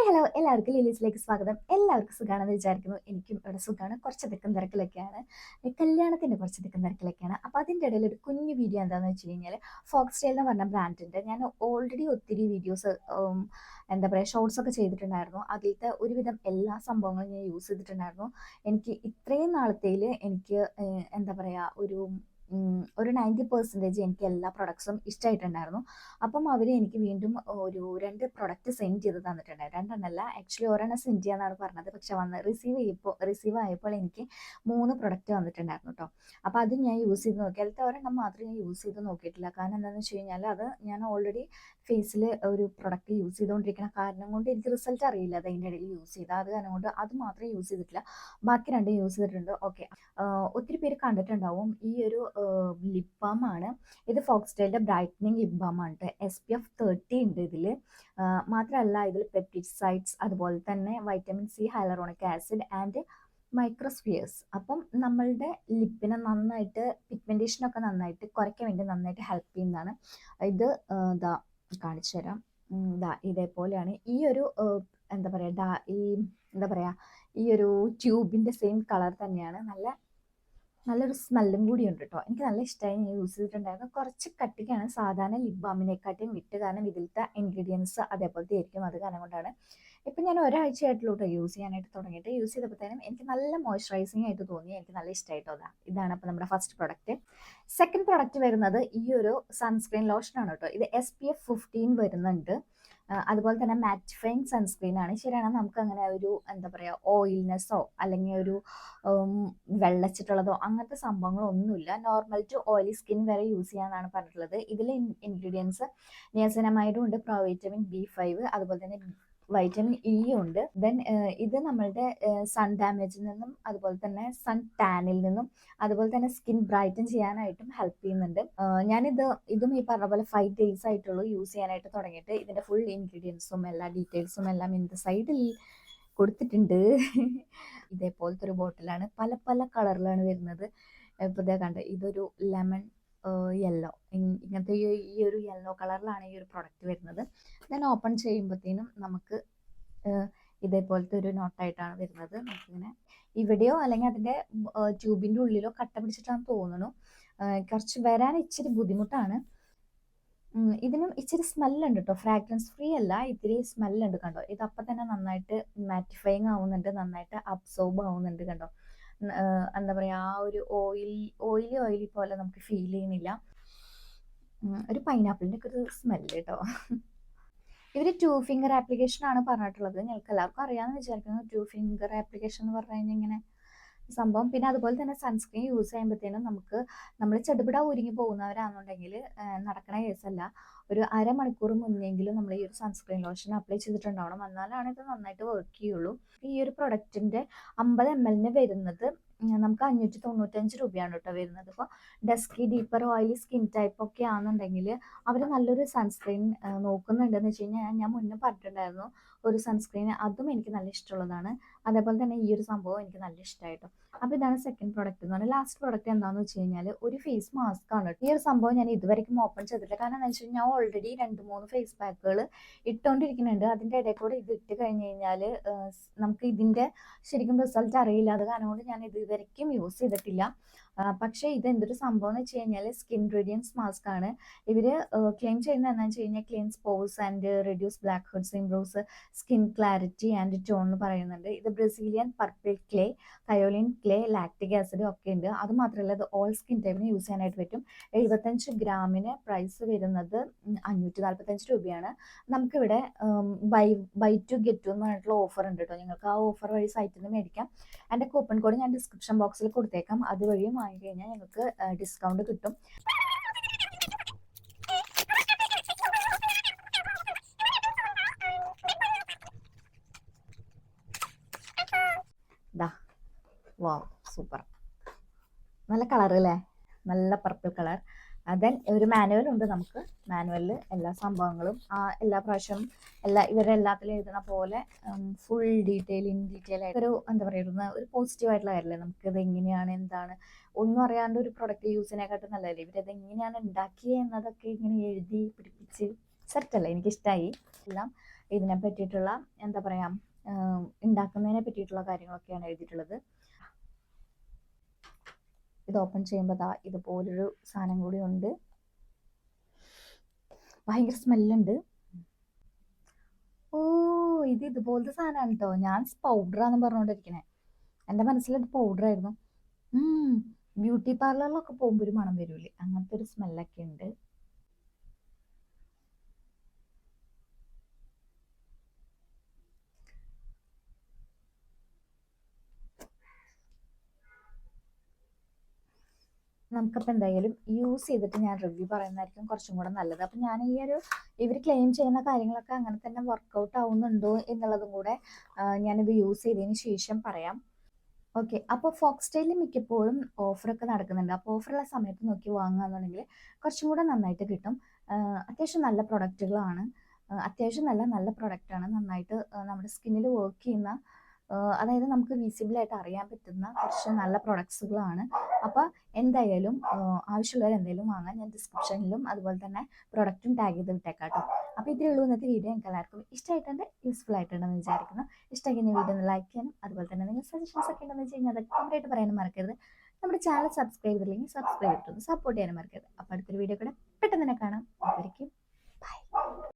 Hi hello എല്ലാവർക്കും ലിലീസിലേക്ക് സ്വാഗതം. എല്ലാവർക്കും സുഖമാണെന്ന് വിചാരിക്കുന്നു. എനിക്കും ഇവിടെ സുഖമാണ് കുറച്ച് തിക്കും തിരക്കിലൊക്കെയാണ്. കല്യാണത്തിന്റെ കുറച്ച് തിക്കും തിരക്കിലൊക്കെയാണ്. അപ്പോൾ അതിന്റെ ഇടയിൽ ഒരു കുഞ്ഞു വീഡിയോ എന്താണെന്ന് വെച്ച് കഴിഞ്ഞാൽ ഫോക്സ് ടെയിൽ എന്ന് പറഞ്ഞ ബ്രാൻഡിന്റെ ഞാൻ ഓൾറെഡി ഒത്തിരി വീഡിയോസ് എന്താ പറയുക ഷോർട്സ് ഒക്കെ ചെയ്തിട്ടുണ്ടായിരുന്നു. അതിലത്തെ ഒരുവിധം എല്ലാ സംഭവങ്ങളും ഞാൻ യൂസ് ചെയ്തിട്ടുണ്ടായിരുന്നു. എനിക്ക് ഇത്രയും നാളത്തേൽ എനിക്ക് എന്താ പറയുക ഒരു ഒരു നയന്റി പെർസെന്റേജ് എനിക്ക് എല്ലാ പ്രൊഡക്ട്സും ഇഷ്ടമായിട്ടുണ്ടായിരുന്നു അപ്പം അവർ എനിക്ക് വീണ്ടും ഒരു രണ്ട് പ്രൊഡക്റ്റ് സെൻഡ് ചെയ്ത് തന്നിട്ടുണ്ടായിരുന്നു. രണ്ടെണ്ണമല്ല ആക്ച്വലി ഒരെണ്ണം സെൻഡ് ചെയ്യാന്നാണ് പറഞ്ഞത്. പക്ഷെ വന്ന് റിസീവ് ചെയ്യപ്പോൾ റിസീവ് ആയപ്പോൾ എനിക്ക് മൂന്ന് പ്രൊഡക്റ്റ് വന്നിട്ടുണ്ടായിരുന്നു കേട്ടോ അപ്പോൾ അത് ഞാൻ യൂസ് ചെയ്ത് നോക്കി. അതിലത്തെ ഒരെണ്ണം മാത്രം ഞാൻ യൂസ് ചെയ്ത് നോക്കിയിട്ടില്ല. കാരണം എന്താണെന്ന് വെച്ച് കഴിഞ്ഞാൽ അത് ഞാൻ ഓൾറെഡി ഫേസിൽ ഒരു പ്രൊഡക്റ്റ് യൂസ് ചെയ്തുകൊണ്ടിരിക്കുന്ന കാരണം കൊണ്ട് എനിക്ക് റിസൾട്ട് അറിയില്ല അത് അതിന്റെ ഇടയിൽ യൂസ് ചെയ്ത്. അത് കാരണം കൊണ്ട് അത് മാത്രമേ യൂസ് ചെയ്തിട്ടില്ല. ബാക്കി രണ്ടും യൂസ് ചെയ്തിട്ടുണ്ട്. ഓക്കെ ഒത്തിരി പേര് കണ്ടിട്ടുണ്ടാവും. ഈ ഒരു ലിപ് ബാം ആണ് ഇത് ഫോക്സ്റ്റൈലിന്റെ ബ്രൈറ്റനിങ് ലിപ് ബാം ആണ് കേട്ടോ എസ് പി എഫ് തേർട്ടി ഉണ്ട് ഇതിൽ മാത്രമല്ല ഇതിൽ പെപ്റ്റിസൈഡ്സ് അതുപോലെ തന്നെ vitamin C hyaluronic acid and microspheres അപ്പം നമ്മളുടെ ലിപ്പിനെ നന്നായിട്ട് പിഗ്മെന്റേഷൻ ഒക്കെ നന്നായിട്ട് കുറയ്ക്കാൻ വേണ്ടി നന്നായിട്ട് ഹെൽപ്പ് ചെയ്യുന്നതാണ്. ഇത് ഇതാ കാണിച്ചു തരാം. ഇതാ ഇതേപോലെയാണ്. ഈ ഒരു എന്താ പറയുക ഈ എന്താ പറയുക ഈ ഒരു ട്യൂബിന്റെ സെയിം കളർ തന്നെയാണ്. നല്ല നല്ലൊരു സ്മെല്ലും കൂടി ഉണ്ട് കേട്ടോ എനിക്ക് നല്ല ഇഷ്ടമായി ഞാൻ യൂസ് ചെയ്തിട്ടുണ്ടായിരുന്നു. കുറച്ച് കട്ടിക്കാണ്. സാധാരണ ലിപ് ബാമിനെക്കാട്ടിയും വിട്ട് കാരണം ഇതിലത്തെ ഇൻഗ്രീഡിയൻസ് അതേപോലത്തെ ആയിരിക്കും. അത് കാരണം കൊണ്ടാണ്. ഇപ്പം ഞാൻ ഒരാഴ്ചയായിട്ടുള്ളൂ യൂസ് ചെയ്യാനായിട്ട് തുടങ്ങിയിട്ട്. യൂസ് ചെയ്തപ്പോഴത്തേനും എനിക്ക് നല്ല മോയ്സ്ചറൈസിങ് ആയിട്ട് തോന്നി. എനിക്ക് നല്ല ഇഷ്ടമായിട്ടോ അതാ. ഇതാണ് അപ്പോൾ നമ്മുടെ ഫസ്റ്റ് പ്രൊഡക്റ്റ് സെക്കൻഡ് പ്രൊഡക്റ്റ് വരുന്നത് ഈ ഒരു സൺസ്ക്രീൻ ലോഷനാണ് കേട്ടോ ഇത് എസ് പി എഫ് ഫിഫ്റ്റീൻ വരുന്നുണ്ട്. അതുപോലെ തന്നെ മാറ്റ് ഫൈൻ സൺസ്ക്രീൻ ആണ്. ശരിയാണ്. നമുക്ക് അങ്ങനെ ഒരു എന്താ പറയുക ഓയിൽനെസ്സോ അല്ലെങ്കിൽ ഒരു വെള്ളച്ചിട്ടുള്ളതോ അങ്ങനത്തെ സംഭവങ്ങളൊന്നുമില്ല. നോർമൽ ടു ഓയിലി സ്കിൻ വരെ യൂസ് ചെയ്യാന്നാണ് പറഞ്ഞിട്ടുള്ളത്. ഇതിലെ ഇൻഗ്രീഡിയൻസ് നിയസനമായതുകൊണ്ട് പ്രൊവൈറ്റമിൻ ബി ഫൈവ് അതുപോലെ തന്നെ വൈറ്റമിൻ ഇ ഉണ്ട്. ദെൻ ഇത് നമ്മളുടെ സൺ ഡാമേജിൽ നിന്നും അതുപോലെ തന്നെ സൺ ടാനിൽ നിന്നും അതുപോലെ തന്നെ സ്കിൻ ബ്രൈറ്റൻ ചെയ്യാനായിട്ടും ഹെൽപ്പ് ചെയ്യുന്നുണ്ട്. ഞാനിത് ഇതും ഈ പറഞ്ഞ പോലെ ഫൈവ് ഡേയ്സ് ആയിട്ടുള്ളൂ യൂസ് ചെയ്യാനായിട്ട് തുടങ്ങിയിട്ട്. ഇതിന്റെ ഫുൾ ഇൻഗ്രീഡിയൻസും എല്ലാ ഡീറ്റെയിൽസും എല്ലാം ഇന്നത്തെ സൈഡിൽ കൊടുത്തിട്ടുണ്ട്. ഇതേപോലത്തെ ഒരു ബോട്ടിലാണ് പല പല കളറിലാണ് വരുന്നത്. ഇപ്പോൾ ഇതേ കണ്ട ഇതൊരു ലെമൺ യെല്ലോ ഇങ്ങനത്തെ ഈ ഒരു യെല്ലോ കളറിലാണ് ഈ ഒരു പ്രൊഡക്റ്റ് വരുന്നത്. ഞാൻ ഓപ്പൺ ചെയ്യുമ്പോഴത്തേനും നമുക്ക് ഇതേപോലത്തെ ഒരു നോട്ടായിട്ടാണ് വരുന്നത്. നമുക്കിങ്ങനെ ഇവിടെയോ അല്ലെങ്കിൽ അതിന്റെ ട്യൂബിന്റെ ഉള്ളിലോ കട്ട പിടിച്ചിട്ടാണ് തോന്നുന്നു. കുറച്ച് വരാൻ ഇച്ചിരി ബുദ്ധിമുട്ടാണ്. ഇതിനും ഇച്ചിരി സ്മെല്ലുണ്ട് കേട്ടോ ഫ്രാഗ്രൻസ് ഫ്രീ അല്ല ഇത്തിരി സ്മെല്ലുണ്ട് കണ്ടോ. ഇത് അപ്പം തന്നെ നന്നായിട്ട് മാറ്റിഫൈങ് ആവുന്നുണ്ട് നന്നായിട്ട് അബ്സോർബ് ആവുന്നുണ്ട് കണ്ടോ. എന്താ പറയുക ആ ഒരു ഓയിൽ ഓയിലി ഓയിലി പോലെ നമുക്ക് ഫീൽ ചെയ്യുന്നില്ല. ഒരു പൈനാപ്പിളിന്റെ ഒക്കെ ഒരു സ്മെല്ല് കേട്ടോ. ഇവർ ടു ഫിംഗർ ആപ്ലിക്കേഷൻ ആണ് പറഞ്ഞിട്ടുള്ളത്. ഞങ്ങൾക്ക് എല്ലാവർക്കും അറിയാമെന്ന് വിചാരിക്കുന്നു. ടു ഫിംഗർ ആപ്ലിക്കേഷൻ എന്ന് പറഞ്ഞു കഴിഞ്ഞാൽ ഇങ്ങനെ സംഭവം. പിന്നെ അതുപോലെ തന്നെ സൺസ്ക്രീൻ യൂസ് ചെയ്യുമ്പോഴത്തേനും നമുക്ക് നമ്മൾ ചെടുപിട ഒരുങ്ങി പോകുന്നവരാണെന്നുണ്ടെങ്കിൽ നടക്കണ കേസല്ല ഒരു അരമണിക്കൂർ മുന്നെങ്കിലും നമ്മൾ ഈ ഒരു സൺസ്ക്രീൻ ലോഷൻ അപ്ലൈ ചെയ്തിട്ടുണ്ടാവണം. എന്നാലാണ് ഇത് നന്നായിട്ട് വർക്ക് ചെയ്യുള്ളൂ. ഈ ഒരു പ്രൊഡക്റ്റിന്റെ അമ്പത് എം എല്ലിന് വരുന്നത് നമുക്ക് അഞ്ഞൂറ്റി തൊണ്ണൂറ്റഞ്ച് രൂപയാണ് കേട്ടോ വരുന്നത്. ഇപ്പോൾ dusky deeper oily skin type ഒക്കെ ആണെന്നുണ്ടെങ്കിൽ അവർ നല്ലൊരു സൺസ്ക്രീൻ നോക്കുന്നുണ്ടെന്ന് വെച്ച് കഴിഞ്ഞാൽ ഞാൻ മുന്നേ പറഞ്ഞിട്ടുണ്ടായിരുന്നു. ഒരു സൺസ്ക്രീൻ അതും എനിക്ക് നല്ല ഇഷ്ടമുള്ളതാണ്. അതേപോലെ തന്നെ ഈ ഒരു സംഭവം എനിക്ക് നല്ല ഇഷ്ടമായിട്ടോ അപ്പോൾ ഇതാണ് സെക്കൻഡ് പ്രോഡക്റ്റ് എന്ന് പറഞ്ഞാൽ ലാസ്റ്റ് പ്രോഡക്റ്റ് എന്താണെന്ന് വെച്ച് കഴിഞ്ഞാൽ ഒരു ഫേസ് മാസ്ക് ആണ് ഈ ഒരു സംഭവം ഞാൻ ഇതുവരെക്കും ഓപ്പൺ ചെയ്തിട്ടില്ല. കാരണം എന്താ വെച്ചാൽ ഞാൻ ഓൾറെഡി രണ്ട് മൂന്ന് ഫേസ് പാക്കുകൾ ഇട്ടുകൊണ്ടിരിക്കുന്നുണ്ട് അതിന്റെ ഇടയിൽ കൂടെ ഇത് ഇട്ട് കഴിഞ്ഞ് കഴിഞ്ഞാൽ നമുക്ക് ഇതിന്റെ ശരിക്കും റിസൾട്ട് അറിയില്ല. അത് കാരണം കൊണ്ട് ഞാൻ ഇത് ഇതുവരെക്കും യൂസ് ചെയ്തിട്ടില്ല. പക്ഷേ ഇത് എന്തൊരു സംഭവം എന്ന് വെച്ച് കഴിഞ്ഞാൽ സ്കിൻ റേഡിയൻസ് മാസ്ക് ആണ്. ഇവർ ക്ലെയിം ചെയ്യുന്നത് എന്താണെന്ന് വെച്ച് കഴിഞ്ഞാൽ cleanse pores and reduce black heads improves skin clarity and tone എന്ന് പറയുന്നുണ്ട്. ഇത് Brazilian purple clay kaolin clay lactic acid ഒക്കെ ഉണ്ട്. അത് മാത്രമല്ല ഇത് ഓൾ സ്കിൻ ടൈപ്പിന് യൂസ് ചെയ്യാനായിട്ട് പറ്റും. എഴുപത്തഞ്ച് ഗ്രാമിന് പ്രൈസ് വരുന്നത് അഞ്ഞൂറ്റി നാൽപ്പത്തഞ്ച് രൂപയാണ്. നമുക്കിവിടെ buy buy two get two എന്ന് പറഞ്ഞിട്ടുള്ള ഓഫർ ഉണ്ട് കേട്ടോ. നിങ്ങൾക്ക് ആ ഓഫർ വഴി സൈറ്റിൽ നിന്ന് മേടിക്കാം. എന്റെ കൂപ്പൺ കോഡ് ഞാൻ ഡിസ്ക്രിപ്ഷൻ ബോക്സിൽ കൊടുത്തേക്കാം. അതുവഴിയും വാങ്ങി കഴിഞ്ഞാൽ ഞങ്ങൾക്ക് ഡിസ്കൗണ്ട് കിട്ടും. വാ സൂപ്പർ. നല്ല കളർ അല്ലേ നല്ല പർപ്പിൾ കളർ. ദെൻ ഒരു മാനുവൽ ഉണ്ട് നമുക്ക്. മാനുവലിൽ എല്ലാ സംഭവങ്ങളും എല്ലാ പ്രാവശ്യം എല്ലാ ഇവരെല്ലാത്തിലും എഴുതുന്ന പോലെ ഫുൾ ഡീറ്റെയിൽ ഇൻ ഡീറ്റെയിൽ ആയിട്ട് ഒരു എന്താ പറയുക ഒരു പോസിറ്റീവ് ആയിട്ടുള്ള കാര്യമല്ലേ ഇത് എങ്ങനെയാണ് എന്താണ്? ഒന്നും അറിയാണ്ട് ഒരു പ്രൊഡക്റ്റ് യൂസിനെക്കാട്ടും നല്ലതല്ലേ? ഇവരത് എങ്ങനെയാണ് ഉണ്ടാക്കിയത് എന്നതൊക്കെ ഇങ്ങനെ എഴുതി പിടിപ്പിച്ച് സെറ്റല്ലേ എനിക്കിഷ്ടമായി എല്ലാം ഇതിനെ പറ്റിയിട്ടുള്ള എന്താ പറയുക ഉണ്ടാക്കുന്നതിനെ പറ്റിയിട്ടുള്ള കാര്യങ്ങളൊക്കെയാണ് എഴുതിയിട്ടുള്ളത്. ഇത് ഓപ്പൺ ചെയ്യുമ്പോൾ ദാ ഇതുപോലൊരു സാധനം കൂടി ഉണ്ട്. ഭയങ്കര സ്മെല്ലുണ്ട് ഓ ഇത് ഇതുപോലത്തെ സാധനമാണ് കേട്ടോ ഞാൻ പൗഡറാന്ന് പറഞ്ഞുകൊണ്ടിരിക്കണേ എന്റെ പൗഡർ ആയിരുന്നു. ബ്യൂട്ടി പാർലറിലൊക്കെ പോകുമ്പോൾ ഒരു മണം വരൂലേ. അങ്ങനത്തെ ഒരു സ്മെല്ലൊക്കെ ഉണ്ട്. നമുക്കപ്പോൾ എന്തായാലും യൂസ് ചെയ്തിട്ട് ഞാൻ റിവ്യൂ പറയുന്നതായിരിക്കും കുറച്ചും കൂടെ നല്ലത്. അപ്പം ഞാൻ ഈ ഒരു ഇവർ ക്ലെയിം ചെയ്യുന്ന കാര്യങ്ങളൊക്കെ അങ്ങനെ തന്നെ വർക്കൗട്ട് ആവുന്നുണ്ടോ എന്നുള്ളതും കൂടെ ഞാനിത് യൂസ് ചെയ്തതിന് ശേഷം പറയാം. ഓക്കെ അപ്പോൾ ഫോക്സ്റ്റൈലിൽ മിക്കപ്പോഴും ഓഫറൊക്കെ നടക്കുന്നുണ്ട്. അപ്പോൾ ഓഫറുള്ള സമയത്ത് നോക്കി വാങ്ങുകയെന്നുണ്ടെങ്കിൽ കുറച്ചും കൂടെ നന്നായിട്ട് കിട്ടും. അത്യാവശ്യം നല്ല പ്രൊഡക്റ്റുകളാണ് അത്യാവശ്യം നല്ല നല്ല പ്രൊഡക്റ്റാണ് നന്നായിട്ട് നമ്മുടെ സ്കിന്നിൽ വർക്ക് ചെയ്യുന്ന അതായത് നമുക്ക് വിസിബിളായിട്ട് അറിയാൻ പറ്റുന്ന കുറച്ച് നല്ല പ്രൊഡക്ട്സുകളാണ് അപ്പോൾ എന്തായാലും ആവശ്യമുള്ളവർ എന്തായാലും വാങ്ങാൻ ഞാൻ ഡിസ്ക്രിപ്ഷനിലും അതുപോലെ തന്നെ പ്രൊഡക്റ്റും ടാഗ് ചെയ്ത് വിട്ടേക്കാം കേട്ടോ. അപ്പോൾ ഇത്രയേ ഉള്ളൂ ഇന്നത്തെ വീഡിയോ എനിക്ക് എല്ലാവർക്കും ഇഷ്ടമായിട്ടുണ്ട് യൂസ്ഫുൾ ആയിട്ടുണ്ടെന്ന് വിചാരിക്കുന്നു. ഇഷ്ടമെങ്കിൽ വീഡിയോ ഒന്ന് ലൈക്ക് ചെയ്യണം അതുപോലെ തന്നെ നിങ്ങൾ സജഷൻസ് ഒക്കെ ഉണ്ടെന്ന് വെച്ച് കഴിഞ്ഞാൽ അതൊക്കെ കംപ്ലീറ്റ് ആയിട്ട് പറയാനും മറക്കരുത്. നമ്മുടെ ചാനൽ സബ്സ്ക്രൈബ് ചെയ്തില്ലെങ്കിൽ സബ്സ്ക്രൈബ് ചെയ്തിട്ടൊന്ന് സപ്പോർട്ട് ചെയ്യാനും മറക്കരുത്. അപ്പോൾ അടുത്തൊരു വീഡിയോ കൂടെ പെട്ടെന്ന് തന്നെ കാണാം. അതായിരിക്കും ബൈ